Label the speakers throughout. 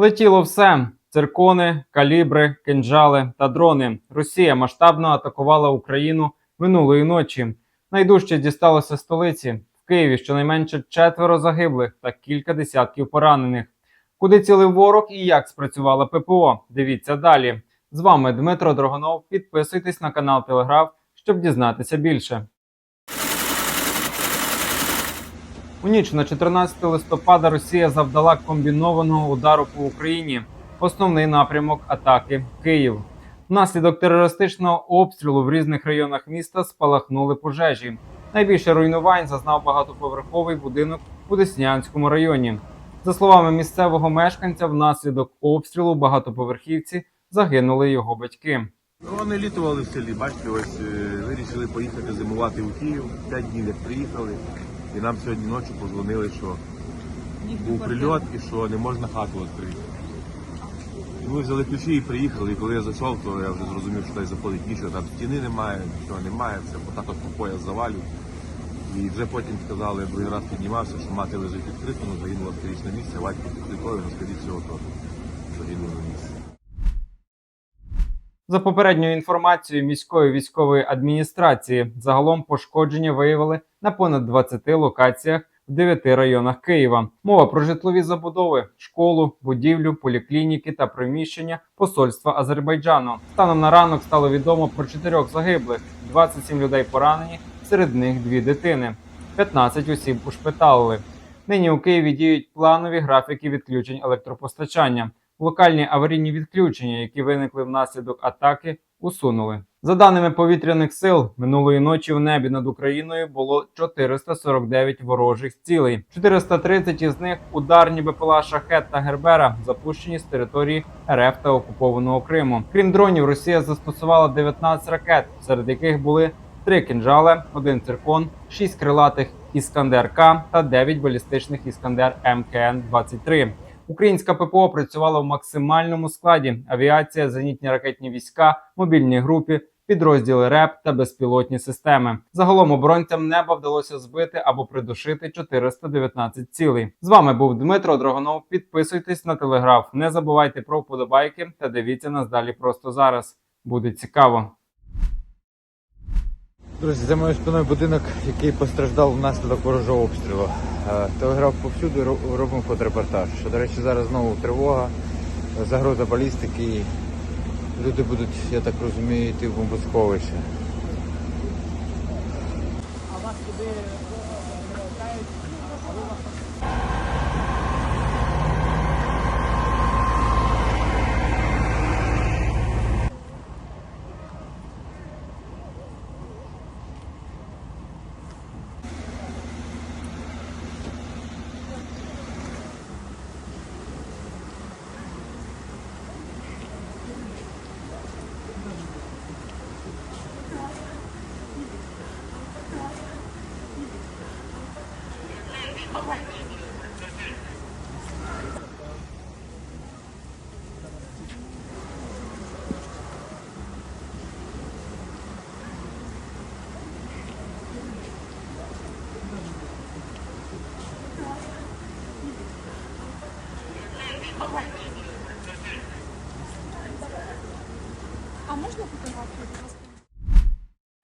Speaker 1: Летіло все: циркони, калібри, кинджали та дрони. Росія масштабно атакувала Україну минулої ночі. Найдужче дісталося столиці в Києві. Щонайменше четверо загиблих та кілька десятків поранених. Куди цілив ворог і як спрацювала ППО? Дивіться далі. З вами Дмитро Дрогонов. Підписуйтесь на канал Телеграф, щоб дізнатися більше. У ніч на 14 листопада Росія завдала комбінованого удару по Україні. Основний напрямок атаки Київ. Внаслідок терористичного обстрілу в різних районах міста спалахнули пожежі. Найбільше руйнувань зазнав багатоповерховий будинок у Деснянському районі. За словами місцевого мешканця, внаслідок обстрілу багатоповерхівці загинули його батьки.
Speaker 2: Вони літували в селі, бачите, ось е, вирішили поїхати зимувати у Київ. П'ять днів як приїхали. І нам сьогодні ночі подзвонили, що був прильот і що не можна хату відкрити. І ми взяли ключі і приїхали. І коли я зайшов, то я вже зрозумів, що заходить нічого, там стіни немає, нічого немає, все потато по пояс завалю. І вже потім сказали, я другий раз піднімався, що мати лежить відкрито, але загинула в трічне місце, батько підлітовий, ну скоріше всього теж загинув на місці.
Speaker 1: За попередньою інформацією міської військової адміністрації, загалом пошкодження виявили на понад 20 локаціях в 9 районах Києва. Мова про житлові забудови, школу, будівлю, поліклініки та приміщення посольства Азербайджану. Станом на ранок стало відомо про чотирьох загиблих, 27 людей поранені, серед них дві дитини, 15 осіб ушпиталили. Нині у Києві діють планові графіки відключень електропостачання. Локальні аварійні відключення, які виникли внаслідок атаки, усунули. За даними повітряних сил, минулої ночі в небі над Україною було 449 ворожих цілей. 430 із них ударні БПЛА Шахет та Гербера, запущені з території РФ та окупованого Криму. Крім дронів, Росія застосувала 19 ракет, серед яких були три кинжали, один циркон, шість крилатих Іскандер К та 9 балістичних Іскандер МКН 23 Українська ППО працювала в максимальному складі: авіація, зенітні ракетні війська, мобільні групи, підрозділи РЕП та безпілотні системи. Загалом оборонцям неба вдалося збити або придушити 419 цілей. З вами був Дмитро Дрогонов. Підписуйтесь на телеграф. Не забувайте про вподобайки та дивіться нас далі просто зараз. Буде цікаво.
Speaker 3: Друзі, за моєю спиною будинок, який постраждав внаслідок ворожого обстрілу. Е, Телеграф повсюди робимо фоторепортаж. Що, До речі, зараз знову тривога, загроза балістики. Люди будуть, я так розумію, йти в бомбосховище.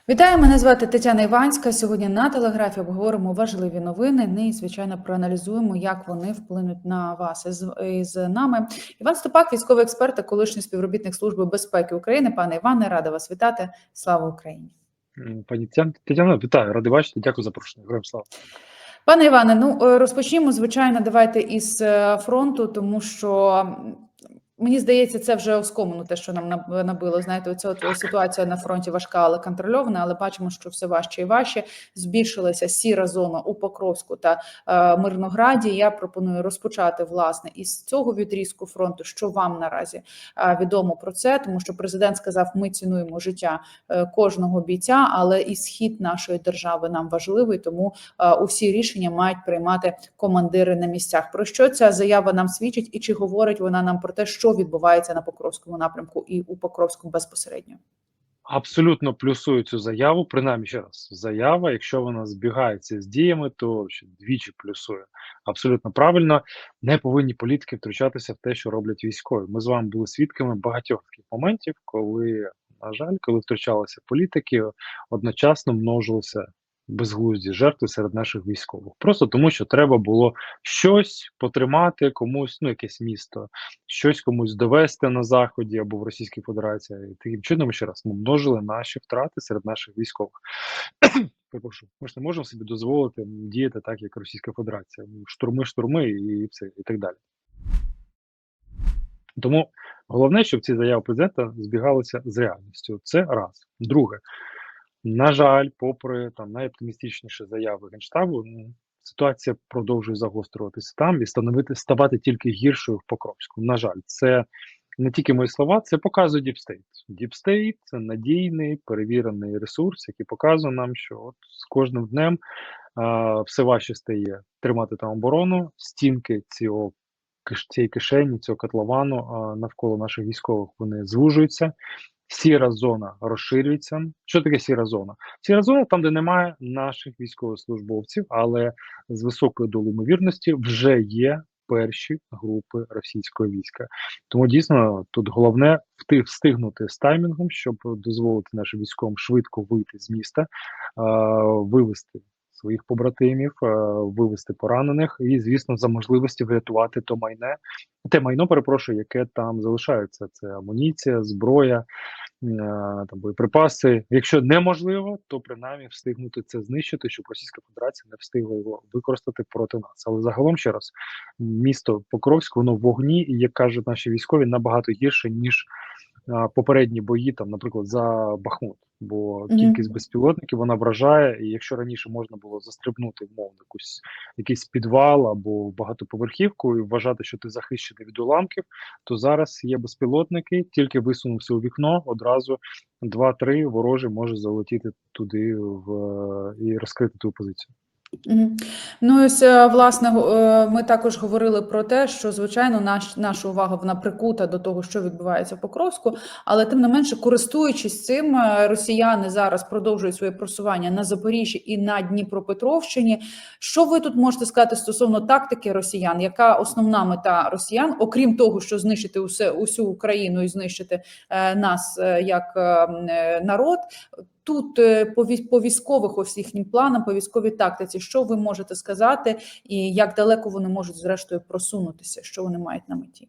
Speaker 4: Вітаю, мене звати Тетяна Іванська. Сьогодні на телеграфі обговоримо важливі новини. Ну і звичайно проаналізуємо, як вони вплинуть на вас із, із нами. Іван Ступак, військовий експерт та колишній співробітник служби безпеки України. Пане Іване, рада вас вітати. Слава Україні!
Speaker 5: Пані Тетяна, вітаю, радий бачити. Дякую за запрошення. Героям слава.
Speaker 4: Пане Іване, ну е, розпочнімо, звичайно, давайте із е, фронту, тому що мені здається, це вже оскомину те, що нам набило. Знаєте, оця ситуація на фронті важка, але контрольована. Але бачимо, що все важче і важче. Збільшилася сіра зона у Покровську та е, Мирнограді. Я пропоную розпочати власне із цього відрізку фронту. Що вам наразі е, відомо про це? Тому що президент сказав, ми цінуємо життя е, кожного бійця, але і схід нашої держави нам важливий, тому е, усі рішення мають приймати командири на місцях. Про що ця заява нам свідчить, і чи говорить вона нам про те, що відбувається на Покровському напрямку і у Покровську безпосередньо?
Speaker 5: Абсолютно плюсую цю заяву, принаймні ще раз, заява, якщо вона збігається з діями, то двічі плюсує. Абсолютно правильно, не повинні політики втручатися в те, що роблять військові. Ми з вами були свідками багатьох таких моментів, коли, на жаль, коли втручалися політики, одночасно множилися безглузді жертви серед наших військових. Просто тому, що треба було щось потримати комусь, ну якесь місто, щось комусь довести на заході або в Російській Федерації. І таким чином ще раз ми множили наші втрати серед наших військових. Перепрошую, ми ж не можемо собі дозволити діяти так, як Російська Федерація. Штурми, штурми і все, і так далі. Тому головне, щоб ці заяви президента збігалися з реальністю. Це раз. Друге, на жаль, попри там найоптимістичніші заяви генштабу, ну, ситуація продовжує загострюватися там і становити ставати тільки гіршою в Покровську. На жаль, це не тільки мої слова, це показує Діпстейт. Діпстейт це надійний перевірений ресурс, який показує нам, що от з кожним днем а, все важче стає тримати там оборону, стінки цього цієї кишені, цього котловану а, навколо наших військових вони звужуються. Сіра зона розширюється. Що таке сіра зона? Сіра зона там, де немає наших військовослужбовців, але з високою долею ймовірності вже є перші групи російського війська. Тому дійсно тут головне встигнути з таймінгом, щоб дозволити нашим військовим швидко вийти з міста, е, вивести своїх побратимів, е, вивести поранених, і звісно, за можливості врятувати то майне, те майно, перепрошую, яке там залишається. Це амуніція, зброя, там боєприпаси. Якщо неможливо, то принаймні встигнути це знищити, щоб Російська Федерація не встигла його використати проти нас. Але загалом ще раз, місто Покровськ, воно в вогні, і як кажуть наші військові, набагато гірше ніж попередні бої, там, наприклад, за Бахмут. Бо кількість безпілотників вона вражає, і якщо раніше можна було застрибнути умовно якусь якийсь підвал або багатоповерхівку і вважати, що ти захищений від уламків, то зараз є безпілотники, тільки висунувся у вікно, одразу два-три ворожі може залетіти туди в е, і розкрити ту позицію.
Speaker 4: Ну, ось, е, власне, е, ми також говорили про те, що звичайно наш, наша увага вона прикута до того, що відбувається в Покровську, але тим не менше, користуючись цим, е, росіяни зараз продовжують своє просування на Запоріжжі і на Дніпропетровщині. Що ви тут можете сказати стосовно тактики росіян? Яка основна мета росіян, окрім того, що знищити усе усю Україну і знищити нас як народ? Тут е, по вій- по військових ось їхнім планам, по військовій тактиці, що ви можете сказати, і як далеко вони можуть зрештою просунутися? Що вони мають на меті?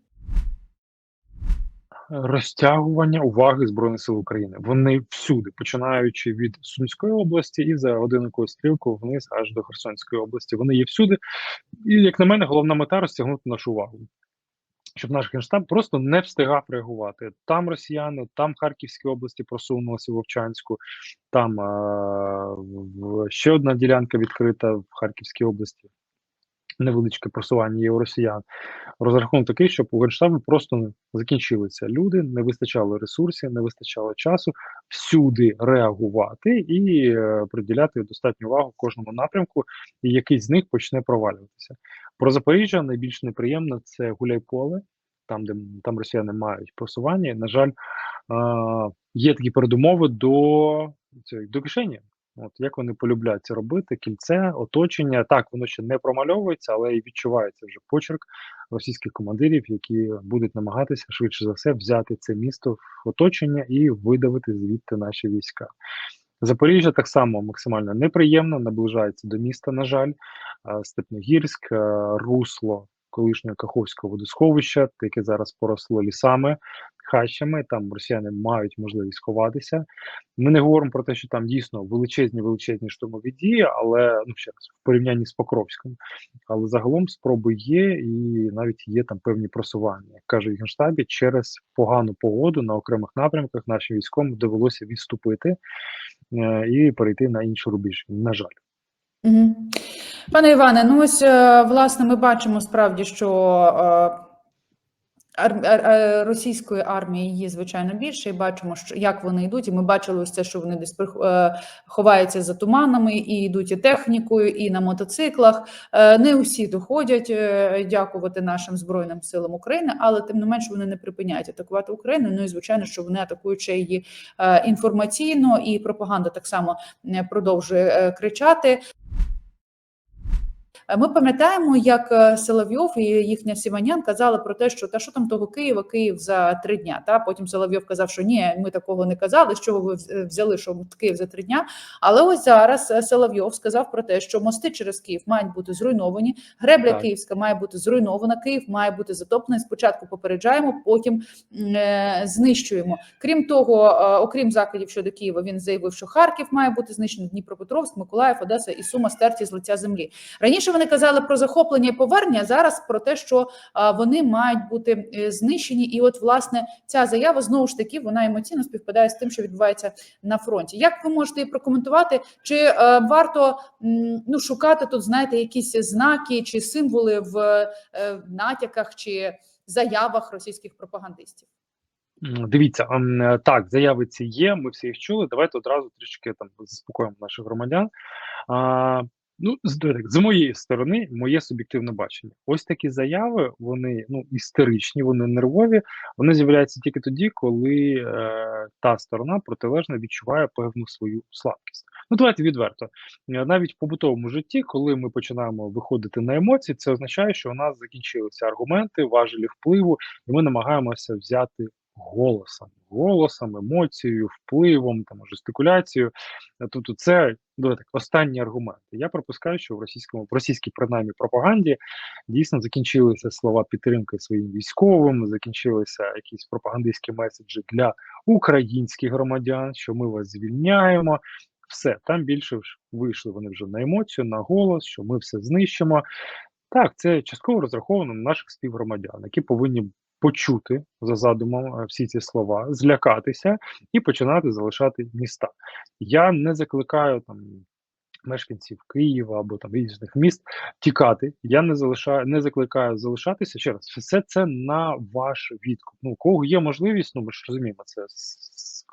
Speaker 5: розтягування уваги збройних сил України. Вони всюди, починаючи від Сумської області і за годинникову стрілку вниз аж до Херсонської області. Вони є всюди. І як на мене, головна мета розтягнути нашу увагу. Щоб наш генштаб просто не встигав реагувати. Там росіяни, там в Харківській області просунулися в Вовчанську, там е- в- ще одна ділянка відкрита в Харківській області. Невеличке просування є у росіян. Розрахунок такий, щоб у генштабу просто закінчилися люди, не вистачало ресурсів, не вистачало часу всюди реагувати і е, приділяти достатню увагу кожному напрямку, і якийсь з них почне провалюватися. Про Запоріжжя найбільш неприємно це Гуляйполе, там, де там росіяни мають просування. На жаль, є такі передумови до, до кишені. От як вони полюбляють це робити, кільце, оточення. Так, воно ще не промальовується, але і відчувається вже почерк російських командирів, які будуть намагатися швидше за все взяти це місто в оточення і видавити звідти наші війська. Запоріжжя так само максимально неприємно, наближається до міста, на жаль, Степногірськ, е, русло колишнього Каховського водосховища, яке зараз поросло лісами, хащами. Там росіяни мають можливість ховатися. Ми не говоримо про те, що там дійсно величезні величезні штурмові дії, але ну ще раз в порівнянні з Покровським. Але загалом спроби є, і навіть є там певні просування. Як кажуть в генштабі, через погану погоду на окремих напрямках нашим військовим довелося відступити е, і перейти на інші рубежі. На жаль.
Speaker 4: Угу. Пане Іване, ну ось е, власне ми бачимо справді, що ар- ар- російської армії її звичайно більше, і бачимо, що як вони йдуть. І ми бачили ось це, що вони десь е, ховаються за туманами і йдуть і технікою, і на мотоциклах. Е, Не усі доходять, е, дякувати нашим збройним силам України, але тим не менше вони не припиняють атакувати Україну. Ну і звичайно, що вони атакують її е, інформаційно, і пропаганда так само е, продовжує е, кричати. Ми пам'ятаємо, як е, Соловйов і їхня Сіванян казали про те, що та що там того Києва, Київ за три дня. Та потім Соловйов казав, що ні, ми такого не казали. З чого ви взяли, що Київ за три дня? Але ось зараз е, Соловйов сказав про те, що мости через Київ мають бути зруйновані. Гребля
Speaker 3: Так.
Speaker 4: Київська має бути зруйнована. Київ має бути затоплений. Спочатку попереджаємо, потім е, знищуємо. Крім того, е, окрім закладів щодо Києва, він заявив, що Харків має бути знищений, Дніпропетровськ, Миколаїв, Одеса і Сума стерті з лиця землі. Раніше вони казали про захоплення і повернення. Зараз про те, що вони мають бути е, знищені. І от власне ця заява знову ж таки вона емоційно співпадає з тим, що відбувається на фронті. Як ви можете її прокоментувати? Чи е, варто ну шукати тут, знаєте, якісь знаки чи символи в е, натяках чи заявах російських пропагандистів?
Speaker 5: Дивіться, ем, так, заяви ці є, ми всі їх чули. Давайте одразу трішки там заспокоїмо наших громадян. Ну, з, з моєї сторони, моє суб'єктивне бачення. Ось такі заяви, вони ну, істеричні, вони нервові, вони з'являються тільки тоді, коли е, та сторона протилежна відчуває певну свою слабкість. Ну, давайте відверто. Е, Навіть в побутовому житті, коли ми починаємо виходити на емоції, це означає, що у нас закінчилися аргументи, важелі впливу, і ми намагаємося взяти голосом, голосом, емоцією, впливом, там, жестикуляцією. Е, Тобто, це ну, так, останні аргументи. Я припускаю, що в російському в російській принаймні пропаганді дійсно закінчилися слова підтримки своїм військовим, закінчилися якісь пропагандистські меседжі для українських громадян, що ми вас звільняємо. Все там більше вийшли вони вже на емоцію, на голос, що ми все знищимо. Так, це частково розраховано на наших співгромадян, які повинні почути за задумом е, всі ці слова, злякатися і починати залишати міста. Я не закликаю там мешканців Києва або там різних міст тікати. Я не залишаю, не закликаю залишатися. Ще раз, все це на ваш відкуп. Ну, у кого є можливість, ну ми ж розуміємо, це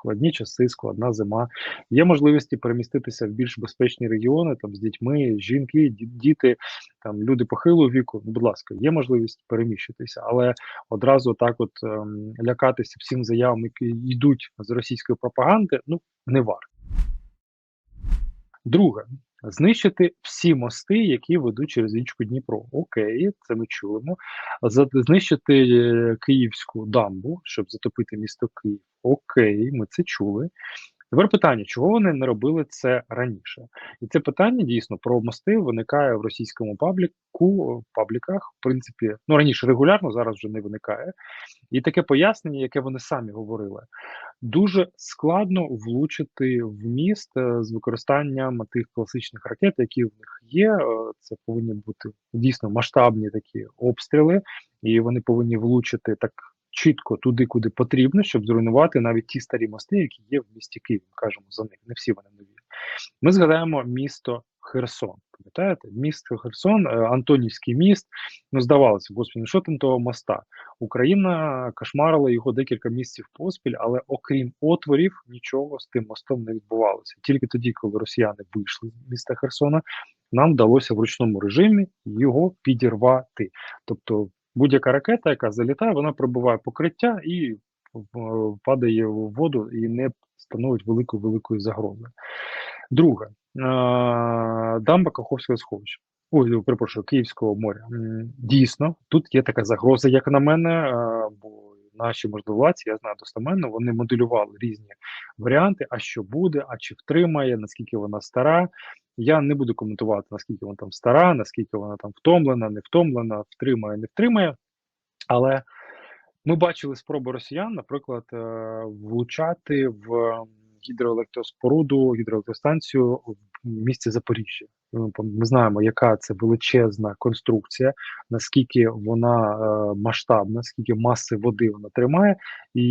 Speaker 5: складні часи, складна зима. Є можливості переміститися в більш безпечні регіони там з дітьми, жінки, діти, там люди похилого віку. Ну, будь ласка, є можливість переміщитися, але одразу так, от ем, лякатися всім заявам, які йдуть з російської пропаганди, ну не варто. Друге, знищити всі мости, які ведуть через річку Дніпро. Окей, це ми чуємо. Знищити е, Київську дамбу, щоб затопити місто Київ. Окей, ми це чули. Тепер питання, чого вони не робили це раніше? І це питання дійсно про мости виникає в російському пабліку, пабліках, в принципі, ну раніше регулярно, зараз вже не виникає. І таке пояснення, яке вони самі говорили, дуже складно влучити в міст е, з використанням тих класичних ракет, які в них є. Е, Це повинні бути дійсно масштабні такі обстріли, і вони повинні влучити так чітко туди, куди потрібно, щоб зруйнувати навіть ті старі мости, які є в місті Київ. Кажемо за них, не всі вони нові. Ми згадаємо місто Херсон. Пам'ятаєте, місто Херсон, е, Антонівський міст. Ну, здавалося, господи, ну що там того моста? Україна кошмарила його декілька місяців поспіль, але окрім отворів, нічого з тим мостом не відбувалося. Тільки тоді, коли росіяни вийшли з міста Херсона, нам вдалося в ручному режимі його підірвати. Тобто будь-яка ракета, яка залітає, вона пробиває покриття і е, падає в воду і не становить великої великої загрози. Друге, е, дамба Каховського сховища. Ой, перепрошую, Київського моря. Дійсно, тут є така загроза, як на мене, е, бо наші можновладці, я знаю достеменно, вони моделювали різні варіанти, а що буде, а чи втримає, наскільки вона стара. Я не буду коментувати, наскільки вона там стара, наскільки вона там втомлена, не втомлена, втримає, не втримає. Але ми бачили спроби росіян, наприклад, е, влучати в гідроелектроспоруду, гідроелектростанцію в місті Запоріжжя. Ми знаємо, яка це величезна конструкція, наскільки вона е, масштабна, скільки маси води вона тримає. І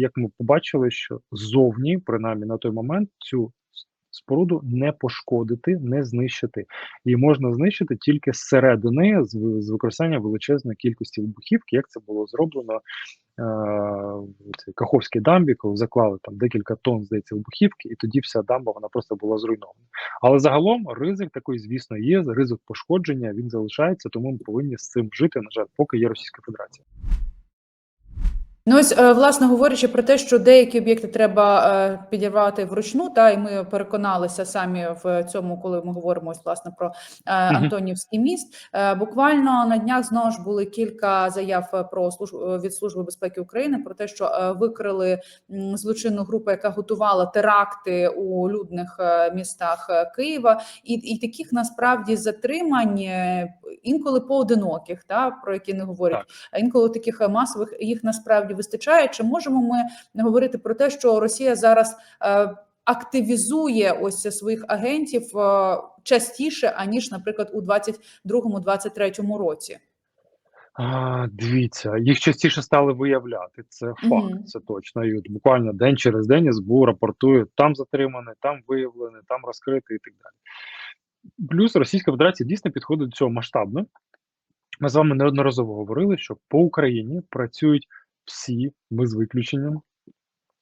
Speaker 5: як ми побачили, що ззовні, принаймні на той момент, цю споруду не пошкодити, не знищити. Її можна знищити тільки зсередини з, з використанням величезної кількості вибухівки, як це було зроблено е, в цій Каховській дамбі, коли заклали там декілька тонн, здається, вибухівки, і тоді вся дамба вона просто була зруйнована. Але загалом ризик такий, звісно, є. Ризик пошкодження він залишається, тому ми повинні з цим жити. На жаль, поки є Російська Федерація.
Speaker 4: Ну ось е, власне говорячи про те, що деякі об'єкти треба е, підірвати вручну, та і ми переконалися самі в цьому, коли ми говоримо ось власне про е, Антонівський міст. Буквально на днях знову ж були кілька заяв про службу від служби безпеки України про те, що викрили злочинну групу, яка готувала теракти у людних містах Києва, і, і таких насправді затримань інколи поодиноких, та про які не говорять. А інколи таких масових їх насправді вистачає. Чи можемо ми говорити про те, що Росія зараз е, активізує ось своїх агентів е, частіше аніж, наприклад, у 22-23 році?
Speaker 5: А, дивіться, їх частіше стали виявляти. Це факт,
Speaker 4: Мгм.
Speaker 5: це точно. І от буквально день через день СБУ рапортує там затримане, там виявлене, там розкрите і так далі. Плюс Російська Федерація дійсно підходить до цього масштабно. Ми з вами неодноразово говорили, що по Україні працюють всі без виключенням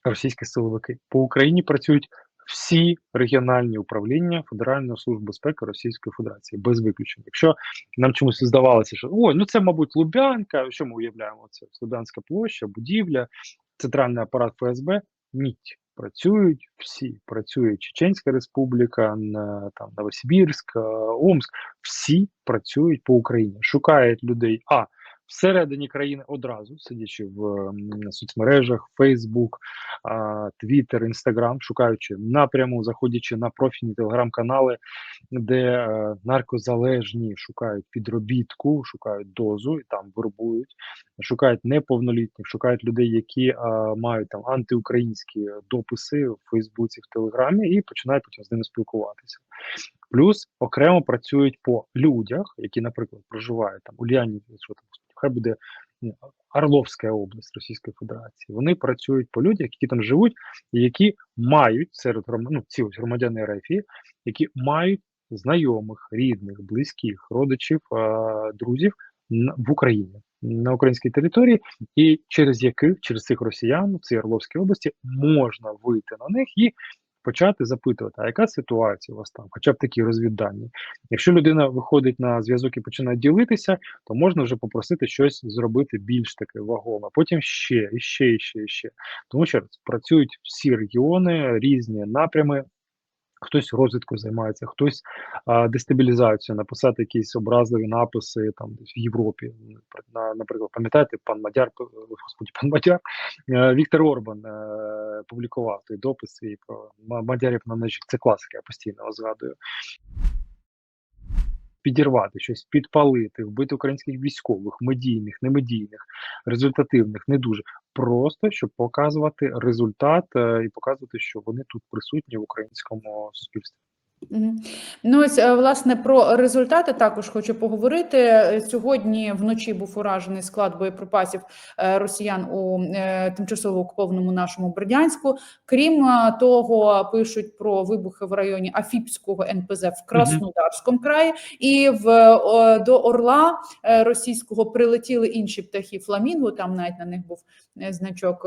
Speaker 5: російські силовики. По Україні працюють всі регіональні управління Федеральної служби безпеки Російської Федерації без виключення. Якщо нам чомусь здавалося, що ой, ну це мабуть Лубянка. Що ми уявляємо? Це Лубянська площа, будівля, центральний апарат ФСБ. Ні, працюють всі. Працює Чеченська Республіка, там Новосибірськ, Омск. Всі працюють по Україні, шукають людей. А всередині країни одразу, сидячи в соцмережах, Фейсбук, Твіттер, Інстаграм, шукаючи напряму, заходячи на профільні телеграм-канали, де е, наркозалежні шукають підробітку, шукають дозу і там вербують, шукають неповнолітніх, шукають людей, які е, мають там антиукраїнські дописи в Фейсбуці, в Телеграмі, і починають потім з ними спілкуватися. Плюс окремо працюють по людях, які, наприклад, проживають там Ульяні, що там хай буде Орловська область Російської Федерації. Вони працюють по людях, які там живуть, і які мають серед ну, ці ось громадяни РФ, які мають знайомих, рідних, близьких, родичів, друзів в Україні на українській території, і через яких через цих росіян в цій Орловській області можна вийти на них і почати запитувати, а яка ситуація у вас там, хоча б такі розвіддані. Якщо людина виходить на зв'язок і починає ділитися, то можна вже попросити щось зробити більш таке вагоме. Потім ще, і ще, і ще, і ще. Тому що працюють всі регіони, різні напрями. Хтось розвідкою займається, хтось а, дестабілізацією, написати якісь образливі написи там в Європі. На, наприклад, пам'ятаєте, пан Мадяр, господі, пан Мадяр, е, Віктор Орбан е, публікував той допис свій про мадярів на ножі. Це класика, я постійно згадую. Підірвати щось, підпалити, вбити українських військових, медійних, немедійних, результативних, не дуже. Просто щоб показувати результат е, і показувати, що вони тут присутні в українському суспільстві.
Speaker 4: Ну, ось, е, власне, про результати також хочу поговорити. Е, Сьогодні вночі був уражений склад боєприпасів е, росіян у тимчасово окупованому нашому Бердянську. Крім того, пишуть про вибухи в районі Афіпського НПЗ в Краснодарському краї, і в до Орла російського прилетіли інші птахи фламінго. Там навіть на них був значок.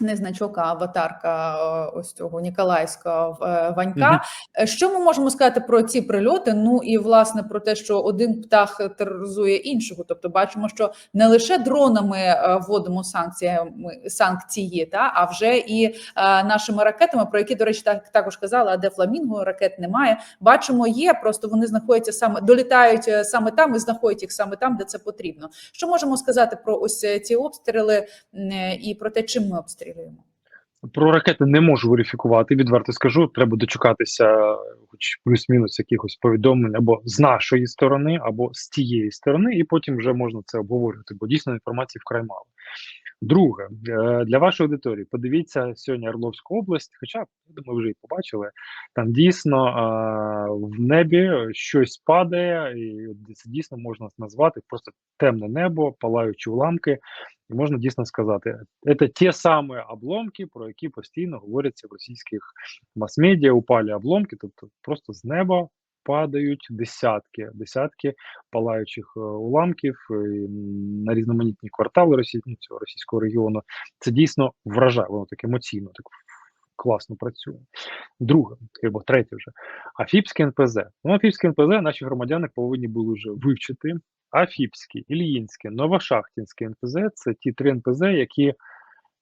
Speaker 4: Не значок, а аватарка е, ось цього Ніколаївського е, Ванька. Е, Що ми можемо сказати про ці прильоти? Ну і власне про те, що один птах тероризує іншого. Тобто, бачимо, що не лише дронами вводимо санкціями санкції, та а вже і нашими ракетами, про які, до речі, так також казали, а де фламінго ракет немає. Бачимо, є просто вони знаходяться саме долітають саме там і знаходять їх саме там, де це потрібно. Що можемо сказати про ось ці обстріли і про те, чим ми обстрілюємо?
Speaker 5: Про ракети не можу верифікувати. Відверто скажу, треба дочекатися, хоч плюс-мінус якихось повідомлень або з нашої сторони, або з тієї сторони, і потім вже можна це обговорювати, бо дійсно інформації вкрай мало. Друге, е, для вашої аудиторії, подивіться сьогодні Орловську область, хоча, думаю, вже і побачили, там дійсно е, в небі щось падає, і це дійсно можна назвати просто темне небо, палаючі уламки. І можна дійсно сказати, це ті самі обломки, про які постійно говоряться в російських мас-медіа, упалі обломки, тобто просто з неба падають десятки, десятки палаючих е, уламків е, на різноманітні квартали Росії, цього російського регіону. Це дійсно вражає, воно так емоційно, так класно працює. Друге, або третє вже. Афіпське НПЗ. Ну, Афіпське НПЗ наші громадяни повинні були вже вивчити. Афіпське, Ільїнське, Новошахтінське НПЗ це ті три НПЗ, які,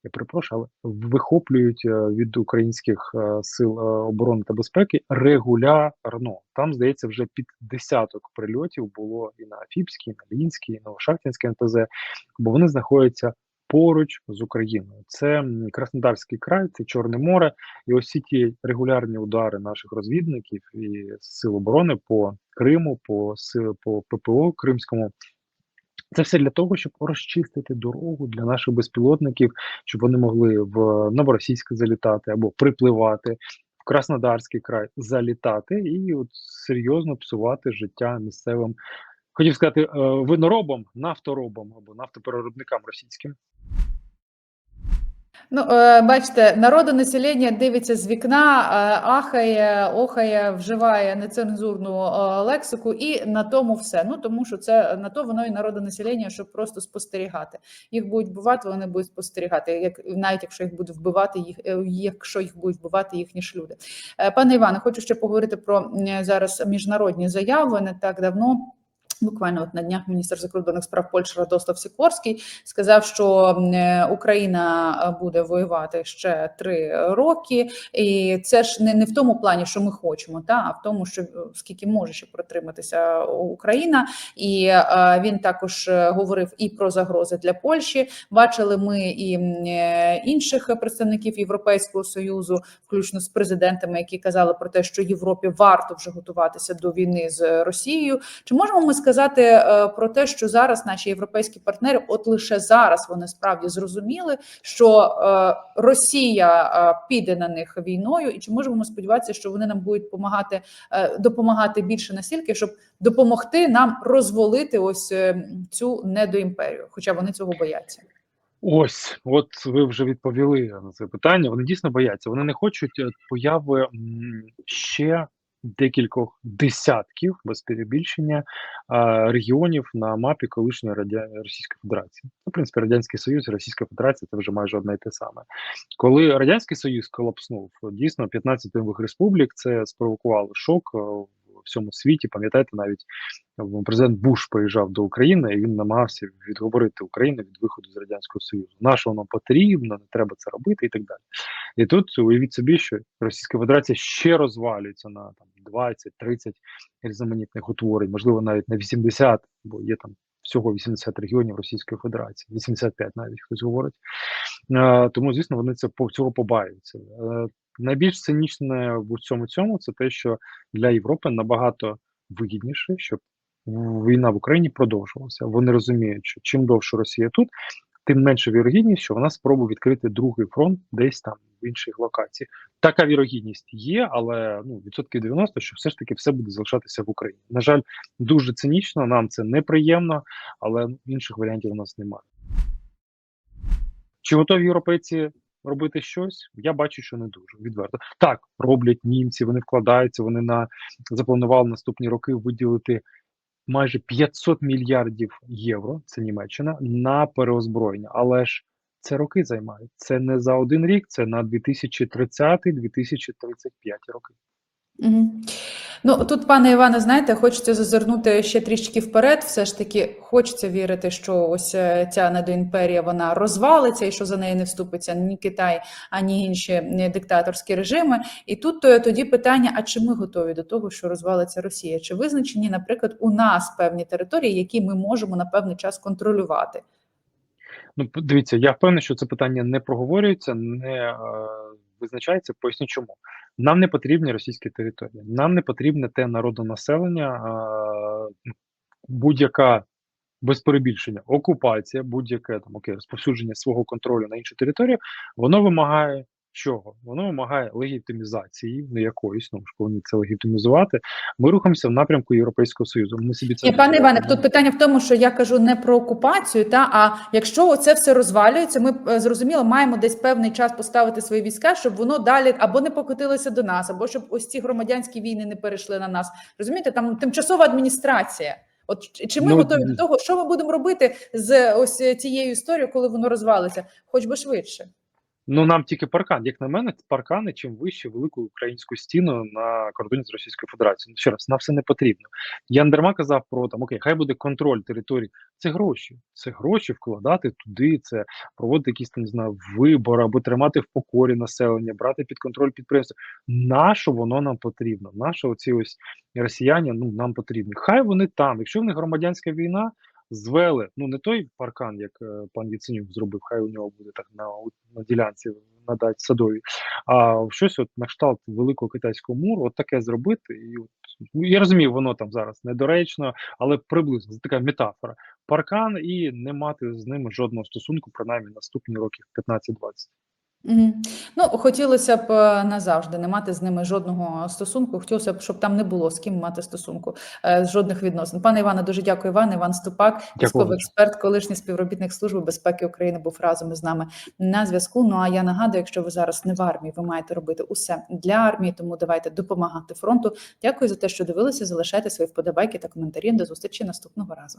Speaker 5: я перепрошую, але вихоплюють е, від українських е, сил е, оборони та безпеки регулярно. Там, здається, вже під десяток прильотів було і на Афіпський, і на Ільїнський, і на Новошахтінське НПЗ, бо вони знаходяться поруч з Україною. Це Краснодарський край, це Чорне море, і ось ці ті регулярні удари наших розвідників і сил оборони по Криму, по по ППО Кримському. Це все для того, щоб розчистити дорогу для наших безпілотників, щоб вони могли в Новоросійськ залітати або припливати в Краснодарський край, залітати і от серйозно псувати життя місцевим, хотів сказати, виноробом, нафторобом або нафтопереробникам російським.
Speaker 4: Ну, е, бачите, народонаселення дивиться з вікна, е, ахає, охає, вживає нецензурну е, лексику, і на тому все. Ну тому що це на то воно і народонаселення, щоб просто спостерігати. Їх будуть вбивати, вони будуть спостерігати, як навіть якщо їх будуть вбивати, їх якщо їх будуть вбивати їхні ж люди. Пане Іване, хочу ще поговорити про зараз міжнародні заяви. Не так давно. Буквально от на днях міністр закордонних справ Польщі Радослав Сікорський сказав, що е, Україна е, буде воювати ще три роки, і це ж не, не в тому плані, що ми хочемо, та а в тому, що е, скільки може ще протриматися Україна, і е, він також говорив і про загрози для Польщі. Бачили ми і інших представників Європейського союзу, включно з президентами, які казали про те, що Європі варто вже готуватися до війни з Росією. Чи можемо ми сказати е, про те, що зараз наші європейські партнери, от лише зараз вони справді зрозуміли, що е, Росія е, піде на них війною, і чи можемо сподіватися, що вони нам будуть допомагати допомагати більше настільки, щоб допомогти нам розвалити ось цю недоімперію, хоча вони цього бояться.
Speaker 5: Ось, от ви вже відповіли на це питання. Вони дійсно бояться. Вони не хочуть появи ще декількох десятків без перебільшення регіонів на мапі колишньої Радя... Російської Федерації. Ну, В принципі, Радянський Союз і Російська Федерація це вже майже одне і те саме. Коли Радянський Союз колапснув, дійсно 15 нових республік це спровокувало шок всьому світі. Пам'ятаєте, навіть е, президент Буш приїжджав до України і він намагався відговорити Україну від виходу з радянського союзу. На що воно потрібно, не треба це робити і так далі. І тут уявіть собі, що Російська Федерація ще розвалюється на там 20-30 різноманітних утворень, можливо, навіть на 80, бо є там всього 80 регіонів Російської Федерації, 85 навіть хтось говорить. Е, тому, звісно, вони це цього побаються. Найбільш цинічне в цьому цьому це те, що для Європи набагато вигідніше, щоб війна в Україні продовжувалася. Вони розуміють, що чим довше Росія тут, тим менша вірогідність, що вона спробує відкрити другий фронт десь там в інших локаціях. Така вірогідність є, але ну відсотків 90, що все ж таки все буде залишатися в Україні. На жаль, дуже цинічно, нам це неприємно, але інших варіантів у нас немає. Чи готові європейці робити щось? Я бачу, що не дуже відверто. Так, роблять німці, вони вкладаються, вони на запланували наступні роки виділити майже 500 мільярдів євро, це Німеччина, на переозброєння. Але ж це роки займають. Це не за один рік, це на 2030-2035 роки.
Speaker 4: Угу. Ну тут, пане Іване, знаєте, хочеться зазирнути ще трішки вперед. Все ж таки, хочеться вірити, що ось е, ця недоімперія вона розвалиться і що за неї не вступиться ні Китай, ані інші диктаторські режими. І тут е, тоді питання: а чи ми готові до того, що розвалиться Росія? Чи визначені, наприклад, у нас певні території, які ми можемо на певний час контролювати?
Speaker 5: Ну, дивіться, я впевнений, що це питання не проговорюється, не е, визначається. Поясню чому. Нам не потрібні російські території, нам не потрібне те народонаселення, е, будь-яка без перебільшення, окупація, будь-яке там окей, розповсюдження свого контролю на іншу територію, воно вимагає чого? Воно вимагає легітимізації, не якоїсь, ну що вони це легітимізувати. Ми рухаємося в напрямку Європейського Союзу. Ми собі це
Speaker 4: Ні, пане Іване, тут питання в тому, що я кажу не про окупацію, та а якщо це все розвалюється, ми е, зрозуміло маємо десь певний час поставити свої війська, щоб воно далі або не покотилося до нас, або щоб ось ці громадянські війни не перейшли на нас. Розумієте, там тимчасова адміністрація. От чи ми
Speaker 5: Ну,
Speaker 4: готові до того, що ми будемо робити з ось цією історією, коли воно розвалиться, хоч би швидше?
Speaker 5: Ну нам тільки паркан. Як на мене, паркани чим вище велику українську стіну на кордоні з Російською Федерацією. Ну, ще раз, нам все не потрібно. Я не дарма казав про там окей, хай буде контроль території. Це гроші. Це гроші вкладати туди, це проводити якісь там не знаю, вибори або тримати в покорі населення, брати під контроль підприємства. Нащо воно нам потрібно? Нащо оці ось росіяни ну нам потрібні? Хай вони там. Якщо в них громадянська війна. Звели, ну не той паркан, як е, пан Яценюк зробив, хай у нього буде так на, на ділянці надать садові, а щось от на кшталт великого китайського муру, от таке зробити. І от ну, я розумію, воно там зараз недоречно, але приблизно це така метафора. Паркан і не мати з ними жодного стосунку, принаймні наступні років 15-20.
Speaker 4: Ну, хотілося б е, назавжди не мати з ними жодного стосунку. Хотілося б, щоб там не було з ким мати стосунку, е, жодних відносин. Пане Іване, дуже дякую. Іван Іван Ступак, військовий
Speaker 5: дуже.
Speaker 4: експерт, колишній співробітник Служби безпеки України, був разом із нами на зв'язку. Ну а я нагадую, якщо ви зараз не в армії, ви маєте робити усе для армії, тому давайте допомагати фронту. Дякую за те, що дивилися. Залишайте свої вподобайки та коментарі. До зустрічі наступного разу.